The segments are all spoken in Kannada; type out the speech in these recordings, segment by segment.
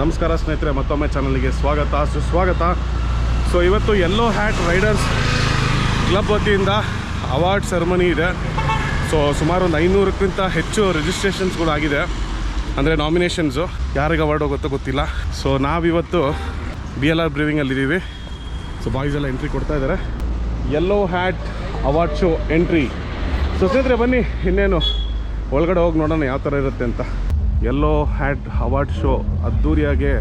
ನಮಸ್ಕಾರ ಸ್ನೇಹಿತರೆ, ಮತ್ತೊಮ್ಮೆ ಚಾನಲ್ಗೆ ಸ್ವಾಗತ. ಸುಸ್ವಾಗತ. ಸೊ ಇವತ್ತು ಎಲ್ಲೋ ಹ್ಯಾಟ್ ರೈಡರ್ಸ್ ಕ್ಲಬ್ ವತಿಯಿಂದ ಅವಾರ್ಡ್ ಸೆರೆಮನಿ ಇದೆ. ಸೊ ಸುಮಾರು ಒಂದು ಐನೂರಕ್ಕಿಂತ ಹೆಚ್ಚು ರಿಜಿಸ್ಟ್ರೇಷನ್ಸ್ಗಳಾಗಿದೆ ಅಂದರೆ ನಾಮಿನೇಷನ್ಸು ಯಾರಿಗೆ ಅವಾರ್ಡ್ ಹೋಗುತ್ತೋ ಗೊತ್ತಿಲ್ಲ. ಸೊ ನಾವಿವತ್ತು ಬಿ ಎಲ್ ಆರ್ ಬ್ರೀವಿಂಗಲ್ಲಿದ್ದೀವಿ ಸೊ ಬಾಯ್ಸ್ ಎಲ್ಲ ಎಂಟ್ರಿ ಕೊಡ್ತಾ ಇದ್ದಾರೆ yellow hat award show entry so ಸ್ನೇಹಿತರೆ, ಬನ್ನಿ. ಇನ್ನೇನು? ಒಳಗಡೆ ಹೋಗಿ ನೋಡೋಣ ಯಾವ ಥರ ಇರುತ್ತೆ ಅಂತ. ಎಲ್ಲೋ ಹ್ಯಾಟ್ ಅವಾರ್ಡ್ ಶೋ ಅದ್ದೂರಿಯಾಗೆ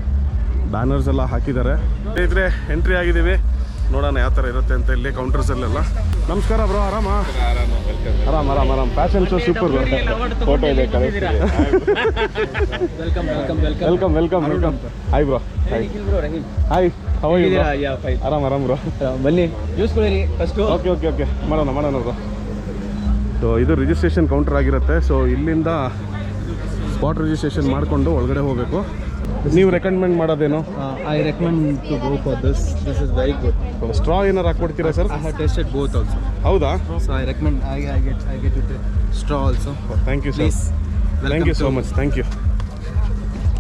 ಬ್ಯಾನರ್ಸ್ ಎಲ್ಲ ಹಾಕಿದ್ದಾರೆ. ಸ್ನೇಹಿತರೆ ಎಂಟ್ರಿ ಆಗಿದ್ದೀವಿ. ನೋಡೋಣ ಯಾವ ಥರ ಇರುತ್ತೆ ಅಂತ ಇಲ್ಲಿ ಕೌಂಟರ್ಸಲ್ಲೆಲ್ಲ ನಮಸ್ಕಾರ ಬ್ರೋ ಆರಾಮ? ಆರಾಮ ಆರಾಮ್ ಆರಾಮ್. ಫ್ಯಾಷನ್ ಶೋ ಸೂಪರ್ ಫೋಟೋ ಇದೆ welcome welcome welcome hi bro hi hi ಆರಾಮ ಆರಾಮ್ ಬ್ರೋ ಬನ್ನಿ ಕುಡೀರಿ ಫಸ್ಟು ಓಕೆ ಓಕೆ ಓಕೆ ಮಾಡೋಣ ಮಾಡೋಣ ಬ್ರೋ ಸೊ ಇದು ರಿಜಿಸ್ಟ್ರೇಷನ್ ಕೌಂಟರ್ ಆಗಿರುತ್ತೆ. ಸೊ ಇಲ್ಲಿಂದ ಸ್ಪಾಟ್ ರಿಜಿಸ್ಟ್ರೇಷನ್ ಮಾಡಿಕೊಂಡು ಒಳಗಡೆ ಹೋಗಬೇಕು. ನೀವು recommend ಮಾಡೋದೇನು? I recommend to go for this this is very good straw ಏನಾರು ಹಾಕ್ಕೊಡ್ತೀರಾ sir I have tasted both also ಹೌದಾ? So I recommend I I get I get it straw also thank you sir thank you so much thank you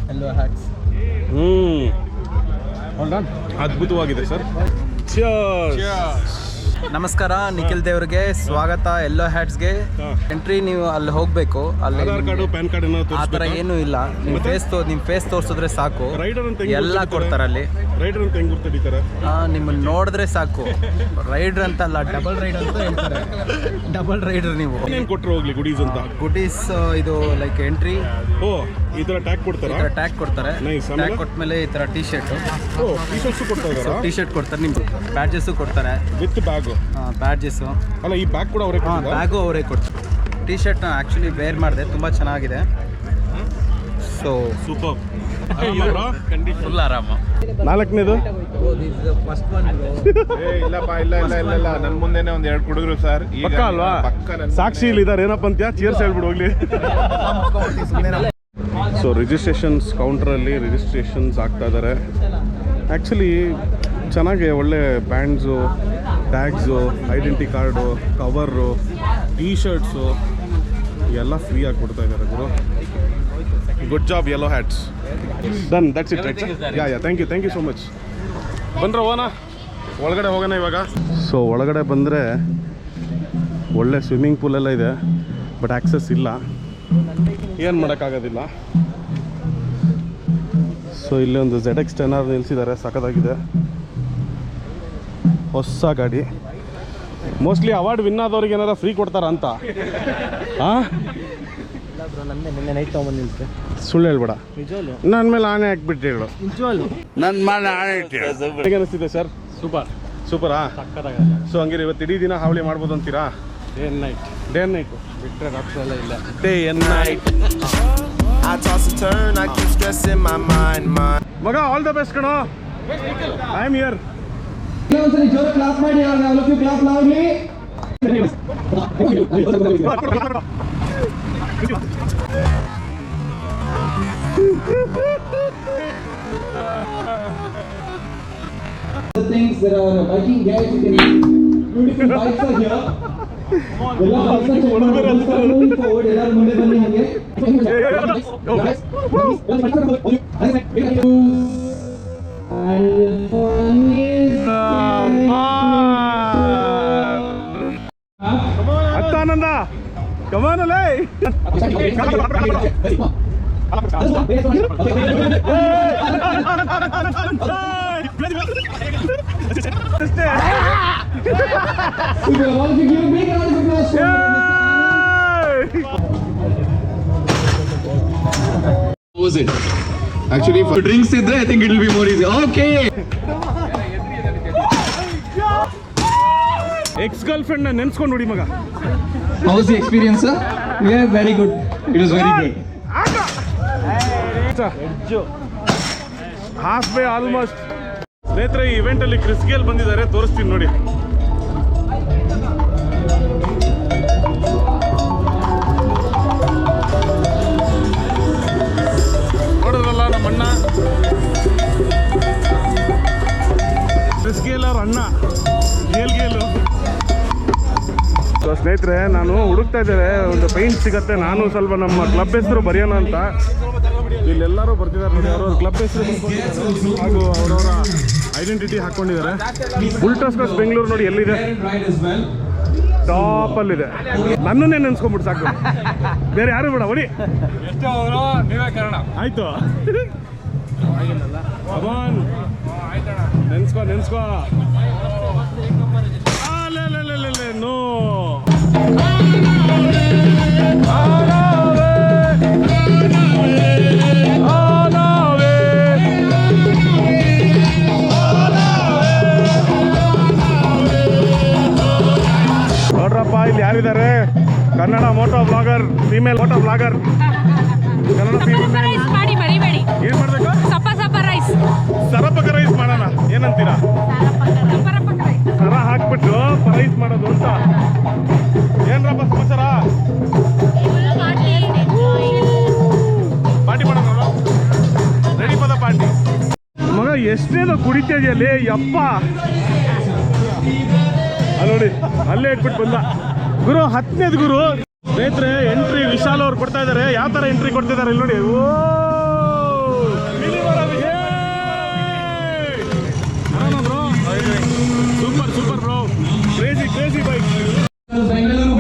hello hats ಹ್ಞೂ ಅದ್ಭುತವಾಗಿದೆ ಸರ್ ನಮಸ್ಕಾರ ನಿಖಿಲ್ ದೇವ್ರಿಗೆ ಸ್ವಾಗತ ಎಲ್ಲೋ ಹ್ಯಾಟ್ಸ್ಗೆ. ಎಂಟ್ರಿ ನೀವು ಅಲ್ಲಿ ಹೋಗಬೇಕು ಅಲ್ಲಿ ಆಧಾರ್ ಕಾರ್ಡು ಪ್ಯಾನ್ ಕಾರ್ಡ್ ಏನಾದ್ರು ಆ ಥರ ಏನು ಇಲ್ಲ. ನಿಮ್ಮ ಫೇಸ್ ತೋ ನಿಮ್ಮ ಫೇಸ್ ತೋರಿಸಿದ್ರೆ ಸಾಕು. ರೈಡರ್ ಅಂತ ಹೆಂಗ್ ಎಲ್ಲ ಗುರ್ತಿಡಿತಾರೆ? ಕೊಡ್ತಾರೆ ಅಲ್ಲಿ. ರೈಡರ್ ಅಂತ ಹೆಂಗ್ ಗುರ್ತಡಿತಾರೆ ಆ, ನಿಮ್ಮನ್ನ ನೋಡಿದ್ರೆ ಸಾಕು. ರೈಡ್ರ್ ಅಂತ ಅಲ್ಲ ಡಬಲ್ ರೈಡ್ ಅಂತ ಹೇಳ್ತಾರೆ. ಡಬಲ್ ರೈಡರ್ ನೀವು. ಏನೇನು ಕೊಟ್ರು ಹೋಗ್ಲಿ ಗುಡೀಸ್ ಅಂತ? ಗುಡೀಸ್ ಇದು ಲೈಕ್ ಎಂಟ್ರಿ ಓ. ಈ ಥರ ಟ್ಯಾಗ್ ಈ ಕೊಡ್ತಾರಾ ಥರ ಟ್ಯಾಗ್ ಕೊಡ್ತಾರೆ. Nice, ಆಮೇಲೆ? ಟ್ಯಾಗ್ ಕೊಟ್ಮೇಲೆ ಈ ತರ ಟಿ ಶರ್ಟ್ ಓ ಟೀ ಶರ್ಟ್ಸು ಕೊಡ್ತಾ ಇದ್ದಾರಾ? ಟಿ ಶರ್ಟ್ ಕೊಡ್ತಾರೆ ನಿಮ್ಗೆ ಬ್ಯಾಡ್ಜಸ್ಸು ಕೊಡ್ತಾರೆ. ವಿತ್ ಬ್ಯಾಗು ಬ್ಯಾಡ್ಜಸ್ಸು ಅಲ್ಲ ಈ ಬ್ಯಾಗ್ ಕೂಡ ಅವರೇ ಹಾಂ ಕೊಡ್ತಾರಾ ಬ್ಯಾಗು ಅವರೇ ಕೊಡ್ತಾರೆ. ಟಿ ಶರ್ಟ್ನ ಆ್ಯಕ್ಚುಲಿ ವೇರ್ ಮಾಡಿದೆ ತುಂಬ ಚೆನ್ನಾಗಿದೆ. ಸೊ ಸೂಪರ್ ಫುಲ್ ಆರಾಮ. ನಾಲ್ಕನೇದು? ಏ, ಇಲ್ಲಪ್ಪ ಇಲ್ಲ ಇಲ್ಲ ಇಲ್ಲ ಇಲ್ಲ. ನನ್ ಮುಂದೆನೆ ಒಂದ್ ಎರಡು ಹುಡುಗರು ಸರ್. ಪಕ್ಕ ಅಲ್ವಾ? ಪಕ್ಕ ನನ್ ಸಾಕ್ಷಿ ಇಲ್ಲಿ ಇದಾರೆ ಏನಪ್ಪ ಅಂತ ಚೇರ್ಸ್ ಹೇಳ್ಬಿಡು ಹೋಗ್ಲಿ. ಸೊ ರಿಜಿಸ್ಟ್ರೇಷನ್ಸ್ ಕೌಂಟ್ರಲ್ಲಿ ರಿಜಿಸ್ಟ್ರೇಷನ್ಸ್ ಆಗ್ತಾ ಇದ್ದಾರೆ ಆ್ಯಕ್ಚುಲಿ ಚೆನ್ನಾಗಿ ಒಳ್ಳೆ bands tags identity card cover T shirts ಎಲ್ಲ ಫ್ರೀ ಆಗಿ ಕೊಡ್ತಾ ಇದ್ದಾರೆ ಗುರು. Good job yellow hats done that's it right yeah yeah thank you thank you so much ಬಂದ್ರೆ ಹೋಗೋಣ? ಒಳಗಡೆ ಹೋಗೋಣ ಇವಾಗ. ಸೊ ಒಳಗಡೆ ಬಂದರೆ ಒಳ್ಳೆ ಸ್ವಿಮ್ಮಿಂಗ್ ಪೂಲೆಲ್ಲ ಇದೆ ಬಟ್ ಆ್ಯಕ್ಸಸ್ ಇಲ್ಲ. ಏನು ಮಾಡೋಕ್ಕಾಗೋದಿಲ್ಲ? ಸೊ ಇಲ್ಲಿ ಒಂದು ಝೆಡ್ ಎಕ್ಸ್ ಟೆನ್ ಆರ್ ನಿಲ್ಲಿಸಿದ್ದಾರೆ ಸಖತ್ತಾಗಿದೆ. ಹೊಸ ಗಾಡಿ. ಮೋಸ್ಟ್ಲಿ ಅವಾರ್ಡ್ ವಿನ್ ಆದವ್ರಿಗೆ ಏನಾರ ಫ್ರೀ ಕೊಡ್ತಾರ ಅಂತ? ಹಾಂ ನಿನ್ನೆ ಸುಳ್ಳು ಹೇಳ್ಬೇಡ. ನನ್ನ ಮೇಲೆ ಆಣೆ ಹಾಕ್ಬಿಟ್ಟು ಹೇಳು. ನಿಜವಲ್ಲ ಹೇಗೆ ಅನಿಸ್ತಿದೆ ಸರ್? ಸೂಪರ್. ಸೂಪರಾ? ಸೊ ಹಂಗಿರಿ ಇವತ್ತು ಇಡೀ ದಿನ ಹಾವಳಿ ಮಾಡ್ಬೋದು ಅಂತೀರಾ? Day night. Day night. ಬಿಟ್ಟರೆ and night ಇಲ್ಲ day and night I toss and turn, I keep stressing my mind, mind. ಮಗ ಆಲ್ ದ ಬೆಸ್ಟ್ ಕಣೋ ಐ ಆಮ್ ಹಿಯರ್ ಒಂದ್ಸರಿ ಜೋರ್ ಕ್ಲಾಪ್ ಮಾಡಿ all you clap loudly things that are biking guys you can beautiful bikes are here அத்தானந்தா கமானலே We're all together. ಡ್ರಿಂಕ್ಸ್ ಇದ್ರೆ I think it will be more easy okay ex girl ಫ್ರೆಂಡ್ನ ನೆನ್ಸ್ಕೊಂಡು ನೋಡಿ ಮಗ. How's experience yeah very good it is very good half by almost ಸ್ನೇಹಿತರೆ ಈ ಇವೆಂಟಲ್ಲಿ ಕ್ರಿಸ್ಗೇಲ್ ಬಂದಿದ್ದಾರೆ ತೋರಿಸ್ತೀನಿ ನೋಡಿ. ಅಣ್ಣ ಗೇಲ್ ಗೇಲು. ಸೊ ಸ್ನೇಹಿತರೆ ನಾನು ಹುಡುಕ್ತಾ ಇದ್ದೇವೆ ಒಂದು ಪೈಂಟ್ ಸಿಗತ್ತೆ. ನಾನು ಸ್ವಲ್ಪ ನಮ್ಮ ಕ್ಲಬ್ ಹೆಸರು ಬರೆಯೋಣ ಅಂತ. ಇಲ್ಲೆಲ್ಲರೂ ಬರ್ತಿದ್ದಾರೆ ನೋಡಿ ಅವ್ರವ್ರ ಕ್ಲಬ್ ಹೆಸರು ಹಾಗೂ ಅವರವರ ಐಡೆಂಟಿಟಿ ಹಾಕ್ಕೊಂಡಿದ್ದಾರೆ ಬುಲ್ಟಾಸ್ಕಸ್ ಬೆಂಗಳೂರು ನೋಡಿ ಎಲ್ಲಿದೆ? ಟಾಪಲ್ಲಿದೆ ನನ್ನನ್ನೇ ನೆನ್ಸ್ಕೊಂಡ್ಬಿಟ್ಟು ಸಾಕು. ಬೇರೆ ಯಾರು ಬೇಡ ಬರಿ ಆಯಿತು. ನೆನ್ಸ್ಕೋ ನೆನ್ಸ್ಕೋ. ನೋ. ನೋಡ್ರಪ್ಪ ಇಲ್ಲಿ ಯಾರಿದ್ದಾರೆ? Kannada moto blogger female moto blogger ಎಷ್ಟೇನೋ ಕುಡಿತಾ ಇದೆಯಲ್ಲಿ ಯಪ್ಪ. ಅಲ್ಲಿ ನೋಡಿ ಅಲ್ಲೇ ಇಟ್ಬಿಟ್ಟು ಬಂದ. ಗುರು ಹತ್ತನೇದು ಗುರು. ಸ್ನೇಹಿತರೆ ಎಂಟ್ರಿ ವಿಶಾಲ್ ಅವ್ರು ಕೊಡ್ತಾ ಇದ್ದಾರೆ ಯಾವ ತರ ಎಂಟ್ರಿ ಕೊಡ್ತಿದ್ದಾರೆ ಇಲ್ಲಿ ನೋಡಿ. ಓ super super bro. Crazy crazy bike Bengaluru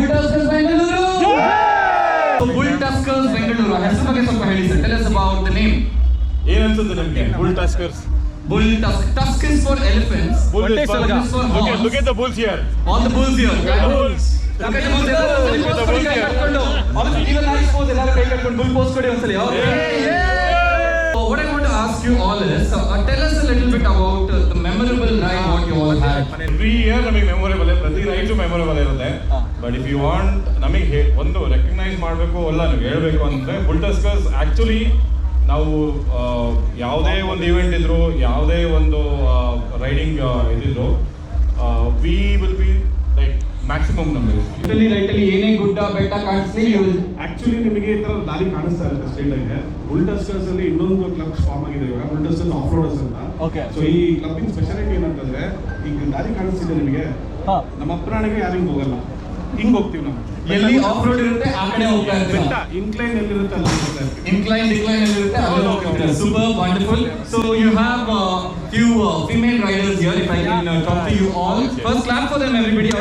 ಹೆಸರು ಬಗ್ಗೆ ಸ್ವಲ್ಪ ಹೇಳಿ sir tell us about the name ಏನಂತದ್ದು ನಿಮಗೆ? Bull Tuskers Bull tusk tusk is for elephants Bull is Look at for Look at, horse. look at the bulls here. All the bulls here. Bulls. Look at the bulls. ಎಲ್ಲರೂ bulls ಕೊಡಿ, ಕೈ ಕಟ್ಕೊಂಡು. ಅವ್ರು even nice pose, ಎಲ್ಲರೂ ಕೈ ಕಟ್ಕೊಂಡು bull pose ಕೊಡಿ ಒಂದ್ಸಲಿ. Okay. So what I want to ask you all is, uh, tell us a little bit about uh, the memorable ride what you all had. Every year ನಮಗೆ ಮೆಮೊರೇಬಲ್ ಪ್ರತಿ ರೈಟು ಮೆಮೊರೇಬಲ್ ಇರುತ್ತೆ ಬಟ್ ಇಫ್ ಯು ವಾಂಟ್ ನಮಗೆ ಒಂದು ರೆಕಗ್ನೈಸ್ ಮಾಡಬೇಕು ಅಲ್ಲ ನೀವು ಹೇಳಬೇಕು ಅಂದರೆ ಬುಲ್ಟಸ್ಕರ್ಸ್ ಆ್ಯಕ್ಚುಲಿ ನಾವು ಯಾವುದೇ ಒಂದು ಈವೆಂಟ್ ಇದ್ರು ಯಾವುದೇ ಒಂದು riding ಇದಿದ್ರು we will be like maximum ನಮಗೆ ಇದರಲ್ಲಿ ರೈಟಲ್ಲಿ ಏನೇ ಗುಡ್ಡ ಬೆಟ್ಟ ಕಾಣಿಸ್ಲಿ ಆ್ಯಕ್ಚುಲಿ ಆಕ್ಚುಲಿ ನಿಮಗೆ ಈ ಥರ ದಾರಿ ಕಾಣಿಸ್ತಾ ಇರುತ್ತೆ ಸ್ಟೇಟ್ ಆಗಿ. ಉಲ್ಟಸ್ಟರ್ಸ್ ಅಲ್ಲಿ ಇನ್ನೊಂದು ಕ್ಲಬ್ ಫಾರ್ಮ್ ಆಗಿದೆ ಇವಾಗ. ಬುಲ್ಟಸ್ಟರ್ಸ್ ಆಫ್ ರೋಡರ್ಸ್ ಅಂತ. ಓಕೆ ಸೊ ಈ ಕ್ಲಬ್ಬಿನ ಸ್ಪೆಷಾಲಿಟಿ ಏನಂತಂದ್ರೆ ಈಗ ದಾರಿ ಕಾಣಿಸ್ತಿದೆ ನಿಮಗೆ. ನಮ್ಮ ಅಪ್ಪರಾಣಿಗೆ ಯಾರಿಗೂ ಹಿಂಗ್ ಹೋಗಲ್ಲ. ಹಿಂಗ್ ಹೋಗ್ತೀವಿ ನಾವು. ಎಲ್ಲಿ ಆಫ್ ರೋಡ್ ಇರುತ್ತೆ ಆ ಕಡೆ ಹೋಗ್ತಾ ಬೆಟ್ಟ ಇರ್ತೀವಿ ಇನ್ಕ್ಲೈನ್ ಎಲ್ಲಿರುತ್ತೆ ಅಲ್ಲಿ ಹೋಗ್ತಾ ಇರ್ತೀವಿ ಇನ್ಕ್ಲೈನ್ ಡಿಕ್ಲೈನ್ ಅಲ್ಲಿ ಇರುತ್ತೆ ಅಲ್ಲಿ ಹೋಗ್ತಿರ್ತೀರ super wonderful so you have few female riders here if I can talk to you all first clap for them everybody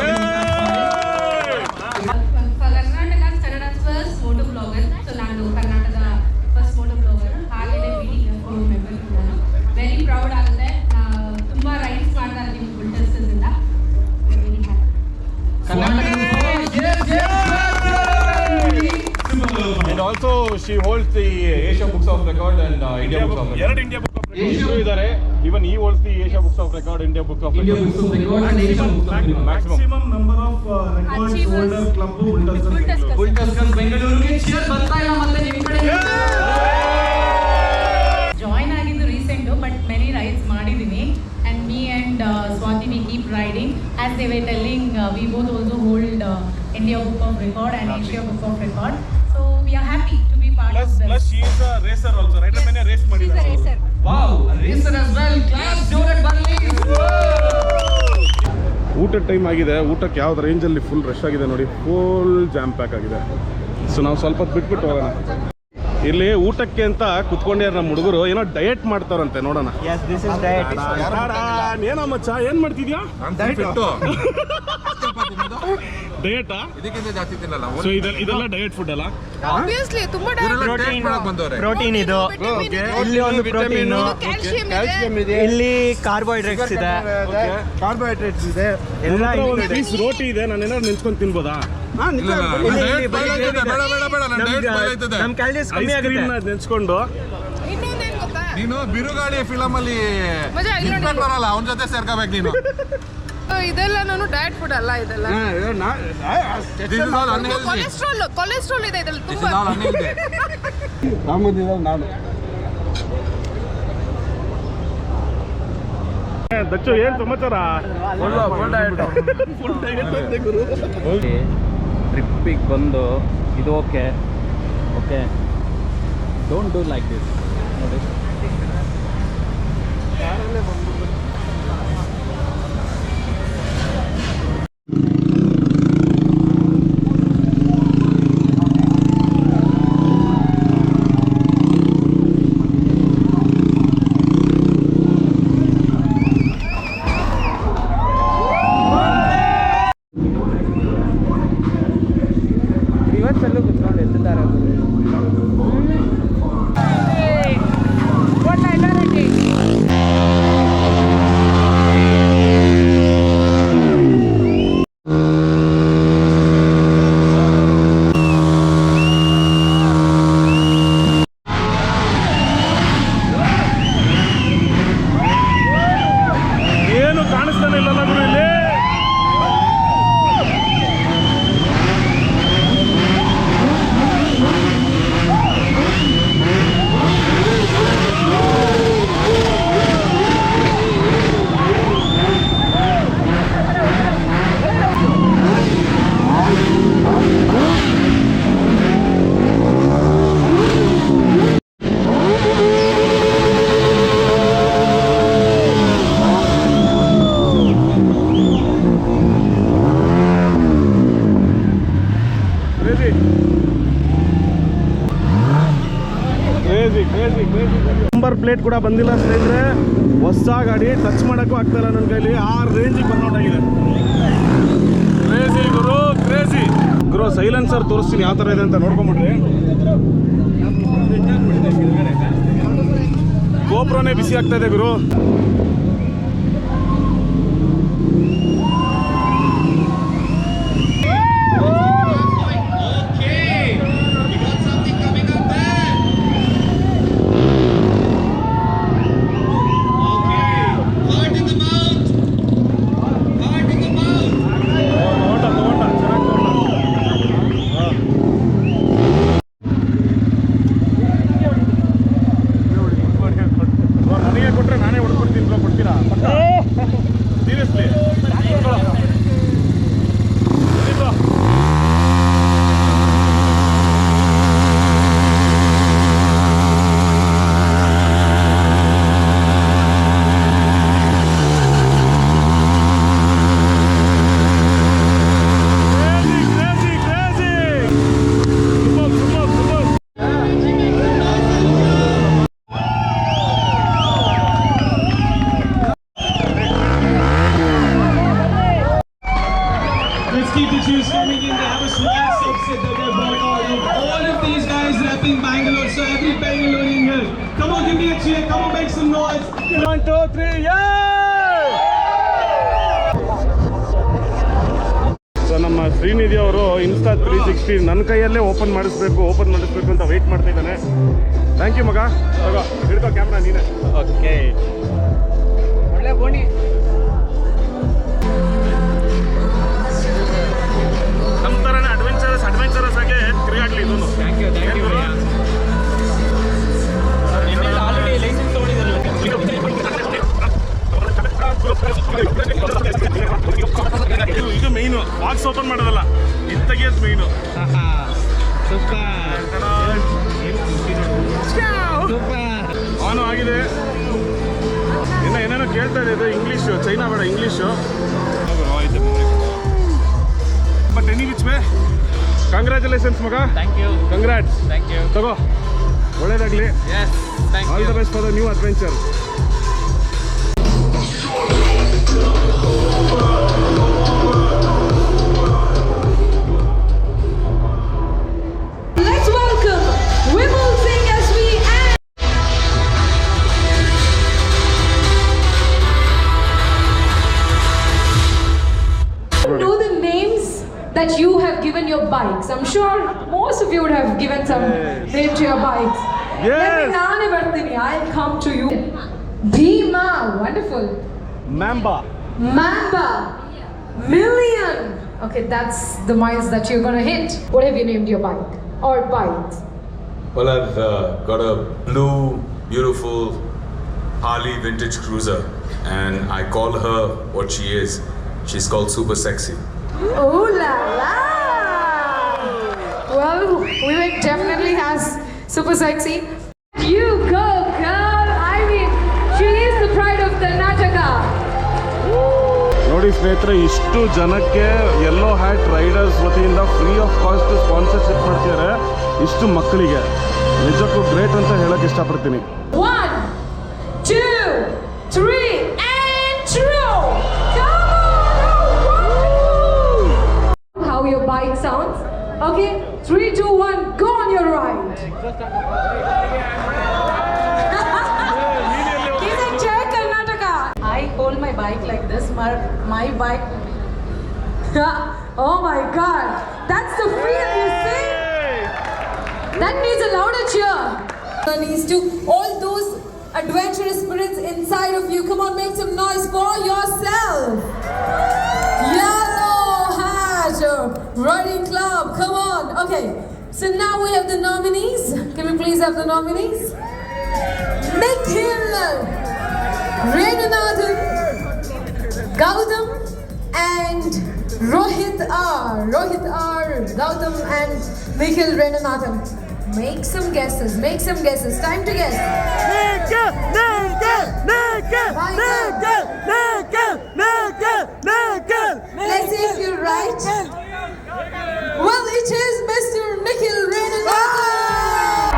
she the Asia books of record and India books of ಎರಡು ಇಂಡಿಯಾ ಬುಕ್ ಆಫ್ ರೆಕಾರ್ಡ್ ಇದ್ದಾರೆ. ಇವನ್ ಈ holds the Asia books of record India book of India books of record and Asia books of record maximum number of records holder club bull tuskers Bull Bull ಬೆಂಗಳೂರಿಗೆ ಚೀರ್ ಬರ್ತಾ ಇಲ್ಲ ಮತ್ತೆ ನಿಮ್ಮ ಕಡೆ. ಜಾಯ್ನ್ ಆಗಿದ್ದು ರೀಸೆಂಟ್ ಬಟ್ ಮೆನಿ ರೈಡ್ಸ್ ಮಾಡಿದ್ದೀನಿ and me and Swathi we keep riding as the way telling we both also hold India book of record and Asia book of record plus she is a racer also rider ಮೇಲೆ ರೇಸ್ ಮಾಡಿದ್ದಾರೆ racer wow racer as well. Class Jordan Burley. ಊಟದ ಟೈಮ್ ಆಗಿದೆ. ಊಟಕ್ಕೆ ಯಾವ್ದು ರೇಂಜಲ್ಲಿ ಫುಲ್ ರಶ್ ಆಗಿದೆ ನೋಡಿ. ಫುಲ್ ಜಾಮ್ ಪ್ಯಾಕ್ ಆಗಿದೆ. ಸೊ ನಾವು ಸ್ವಲ್ಪ ಹೊತ್ತು ಬಿಟ್ಬಿಟ್ಟು ಹೋಗೋಣ. ಇಲ್ಲಿ ಊಟಕ್ಕೆ ಅಂತ ಕುತ್ಕೊಂಡ್ಯಾರ ನಮ್ಮ ಹುಡುಗರು ಏನೋ ಡಯಟ್ ಮಾಡ್ತಾರಂತೆ ನೋಡೋಣ. Yes, this is diet. ಏನೋ ಮಾಡ್ತಿದ್ಯಾ? ಡಯಟಾ ಇದಕ್ಕಿಂತ ಜಾಸ್ತಿ ತಿನ್ನಲ್ಲ ಸೊ ಇದೆಲ್ಲ ಡಯಟ್ ಫುಡ್ ಅಲ್ಲ? ಆಬ್ವಿಯಸ್ಲಿ ತುಂಬಾ ಪ್ರೋಟೀನ್ ಇದು. ಇಲ್ಲಿ ಒಂದು ಪ್ರೋಟೀನ್ ಕ್ಯಾಲ್ಸಿಯಂ ಇದೆ ಇಲ್ಲಿ ಕಾರ್ಬೋಹೈಡ್ರೇಟ್ಸ್ ಇದೆ. ಕಾರ್ಬೋಹೈಡ್ರೇಟ್ಸ್ ಇದೆ. ಎಲ್ಲ ರೋಟಿ ಇದೆ ನಾನು ಏನಾದ್ರು ನಿಂತ್ಕೊಂಡು ತಿನ್ಬೋದಾ? ನಮ್ ಕ್ಯಾಲರೀಸ್ ಕಮ್ಮಿ ಆಗುತ್ತೆ. ನೆನ್ಸ್ಕೊಂಡು. ನೀನು ಬಿರುಗಾಳಿ ಫಿಲಮ್ ಅಲ್ಲಿ ಬರಲ್ಲ ಅವನ ಜೊತೆ ಸೇರ್ಕೋಬೇಕು ನೀನು. ಇದೆಲ್ಲ ನಾನು ಡಯಟ್ ಫುಡ್ ಅಲ್ಲ ಇದೆಲ್ಲ. ಕೊಲೆಸ್ಟ್ರಾಲ್ ಕೊಲೆಸ್ಟ್ರಾಲ್ ಇದೆ ಇದ್ರಲ್ಲಿ This is ತುಂಬಾ. all ಫುಲ್ ಡಯಟ್ ದಚ್ಚು ಏನ್ ಸಮಾಚಾರ? ಟ್ರಿಪ್ಪಿಗೆ ಬಂದು ಇದು okay okay. Don't do like this ನೋಡಿ. したね、7号。ನಂಬರ್ ಪ್ಲೇಟ್ ಕೂಡ ಬಂದಿಲ್ಲ ಸ್ನೇಹಿತರೆ. ಹೊಸ ಗಾಡಿ ಟಚ್ ಮಾಡೋಕ್ಕೂ ಆಗ್ತಾಯಿಲ್ಲ ನನ್ನ ಕೈಲಿ. ಆ ರೇಂಜಿಗೆ ಬಂದೋಟಾಗಿದೆ ಕ್ರೇಜಿ ಗುರು ಕ್ರೇಜಿ ಗುರು ಸೈಲೆನ್ಸರ್ ತೋರಿಸ್ತೀನಿ ಯಾವ ಥರ ಇದೆ ಅಂತ ನೋಡ್ಕೊಂಬಿಟ್ರಿ ಗೋಪುರನೇ ಬಿಸಿ ಇದೆ ಗುರು. ಸಿಕ್ಸ್ಟಿ ನನ್ನ ಕೈಯಲ್ಲೇ ಓಪನ್ ಮಾಡಿಸ್ಬೇಕು ಓಪನ್ ಮಾಡಿಸ್ಬೇಕು ಅಂತ ವೆಯ್ಟ್ ಮಾಡ್ತಾ ಇದ್ದಾನೆ. ಥ್ಯಾಂಕ್ ಯು ಮಗ. ಹಿಡ್ಕೋ ಕ್ಯಾಮ್ರಾ ನೀನೆ. ಓಕೆ ನಮ್ಮ ಥರನೇ ಅಡ್ವೆಂಚರಸ್ ಅಡ್ವೆಂಚರಸ್ ಆಗಿ ತಿರುಗಾಡ್ಲಿ ಇದನ್ನು thank you thank you already license ಇದು ಮೈನು ಬಾಕ್ಸ್ ಓಪನ್ ಮಾಡೋದಲ್ಲ. ಇದು ತೆಗಿಯೋದು ಮೈನು ಆನು ಆಗಿದೆ. ಇನ್ನು ಏನೇನೋ ಕೇಳ್ತಾ ಇದೆ ಇದು ಇಂಗ್ಲೀಷು ಚೈನಾ ಬೇಡ English but any which way congratulations ಮಗ. Thank you congrats thank you ತಗೋ. ಒಳ್ಳೇದಾಗಲಿ. All the best for the new adventure bikes. I'm sure most of you would have given some yes. name to your bikes. Yes. I'll come to you. Bhima, wonderful. Mamba. Mamba. Million. Okay, that's the miles that you're gonna hit. What have you named your bike or bikes? Well, I've uh, got a blue, beautiful Harley vintage cruiser, and I call her what she is. She's called Super Sexy. Ooh la la! Well, Vivek definitely has super sexy. You go, girl! I mean, she is the pride of Karnataka. ನೋಡಿ ಸ್ನೇಹಿತರೆ ಇಷ್ಟು ಜನಕ್ಕೆ ಯೆಲ್ಲೋ ಹ್ಯಾಟ್ ರೈಡರ್ಸ್ ವತಿಯಿಂದ ಫ್ರೀ ಆಫ್ ಕಾಸ್ಟ್ ಸ್ಪಾನ್ಸರ್ಶಿಪ್ ಮಾಡ್ತಿದ್ದಾರೆ ಇಷ್ಟು ಮಕ್ಕಳಿಗೆ ನಿಜಕ್ಕೂ ಗ್ರೇಟ್ ಅಂತ ಹೇಳಕ್ ಇಷ್ಟಪಡ್ತೀನಿ Okay, three, two, one, go on your ride. He's in Jai Karnataka. I hold my bike like this. My, my bike. oh my god. That's the feel you see? That needs a louder cheer. Needs to all those adventurous spirits inside of you. Come on, make some noise for yourself. Yellow Hat Riding Club. Come on. Okay. So now we have the nominees. Can we please have the nominees? Nikhil, Renanathan, Gautam, and Rohit R. Rohit R. Gautam and Nikhil Renanathan. Make some guesses. Make some guesses. Time to guess. Let's see if you're right. Well, it is Mr. Nikhil Renanathan.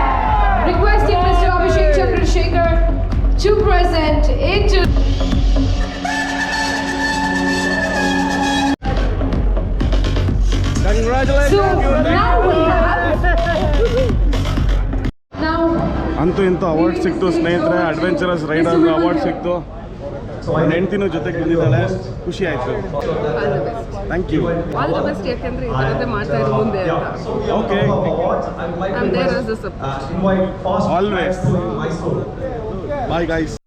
Requesting Mr. Abhishek Chandrasekhar to present into ಅಂತೂ ಇಂಥ ಅವಾರ್ಡ್ ಸಿಕ್ತು ಸ್ನೇಹಿತರೆ ಅಡ್ವೆಂಚರಸ್ ರೈಡರ್ ಅವಾರ್ಡ್ ಸಿಕ್ತು. ನನ್ನ ಹೆಂಡ್ತಿನೂ ಜೊತೆಗೆ ಬಂದಿದ್ದಾಳೆ. ಖುಷಿ ಆಯಿತು. Thank you all the best ಯಾಕಂದ್ರೆ ಈ ಥರದ್ದೇ ಮಾಡ್ತಾ ಇರೋ ಮುಂದೆ ಅಂತ. ಓಕೆ. Always bye guys